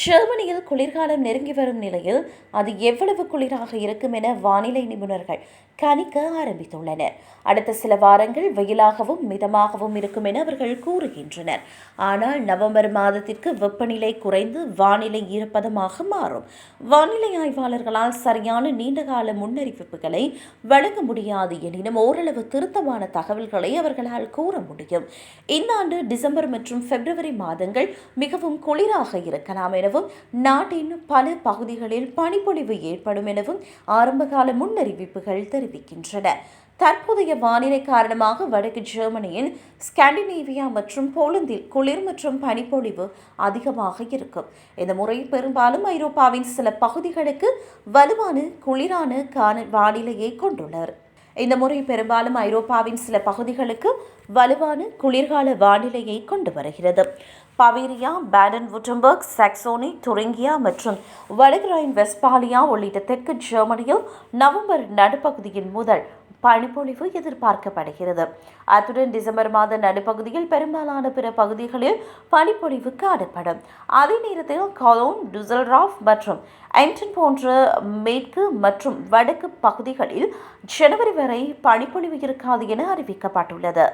ஜெர்மனியில் குளிர்காலம் நெருங்கி வரும் நிலையில் அது எவ்வளவு குளிராக இருக்கும் என வானிலை நிபுணர்கள் கணிக்க ஆரம்பித்துள்ளனர். அடுத்த சில வாரங்கள் வெயிலாகவும் மிதமாகவும் இருக்கும் என அவர்கள் கூறுகின்றனர். ஆனால் நவம்பர் மாதத்திற்கு வெப்பநிலை குறைந்து வானிலை ஈரப்பதமாக மாறும். வானிலை ஆய்வாளர்களால் சரியான நீண்டகால முன்னறிவிப்புகளை வழங்க முடியாது எனினும் ஓரளவு திருத்தமான தகவல்களை அவர்களால் கூற முடியும். இந்த ஆண்டு டிசம்பர் மற்றும் பிப்ரவரி மாதங்கள் மிகவும் குளிராக இருக்கலாம் எனவும் நாட்டின் பல பகுதிகளில் பனிப்பொழிவு ஏற்படும் எனவும் ஆரம்பகால முன்னறிவிப்புகள் தெரிவிக்கின்றன. தற்போதைய வானிலை காரணமாக வடக்கு ஜெர்மனியின் ஸ்காண்டினேவியா மற்றும் போலந்தில் குளிர் மற்றும் பனிப்பொழிவு அதிகமாக இருக்கும். இந்த முறை பெரும்பாலும் ஐரோப்பாவின் சில பகுதிகளுக்கு வலுவான குளிரான கான வானிலையை கொண்டுள்ளனர். இந்த முறை பெரும்பாலும் ஐரோப்பாவின் சில பகுதிகளுக்கு வலுவான குளிர்கால வானிலையை கொண்டு வருகிறது. Bavaria Baden Wurttemberg Saxony Thuringia மற்றும் வடகிராயின் வெஸ்பாலியா உள்ளிட்ட தெற்கு ஜெர்மனியில் நவம்பர் நடுப்பகுதியின் முதல் பனிப்பொழிவு எதிர்பார்க்கப்படுகிறது. அத்துடன் டிசம்பர் மாத நடுப்பகுதியில் பெரும்பாலான பிற பகுதிகளில் பனிப்பொழிவு காணப்படும் அதே நேரத்தில் கலோன் டுசல்ராஃப் மற்றும் ஐன்டன் போன்ற மேற்கு மற்றும் வடக்கு பகுதிகளில் ஜனவரி வரை பனிப்பொழிவு இருக்காது என அறிவிக்கப்பட்டுள்ளது.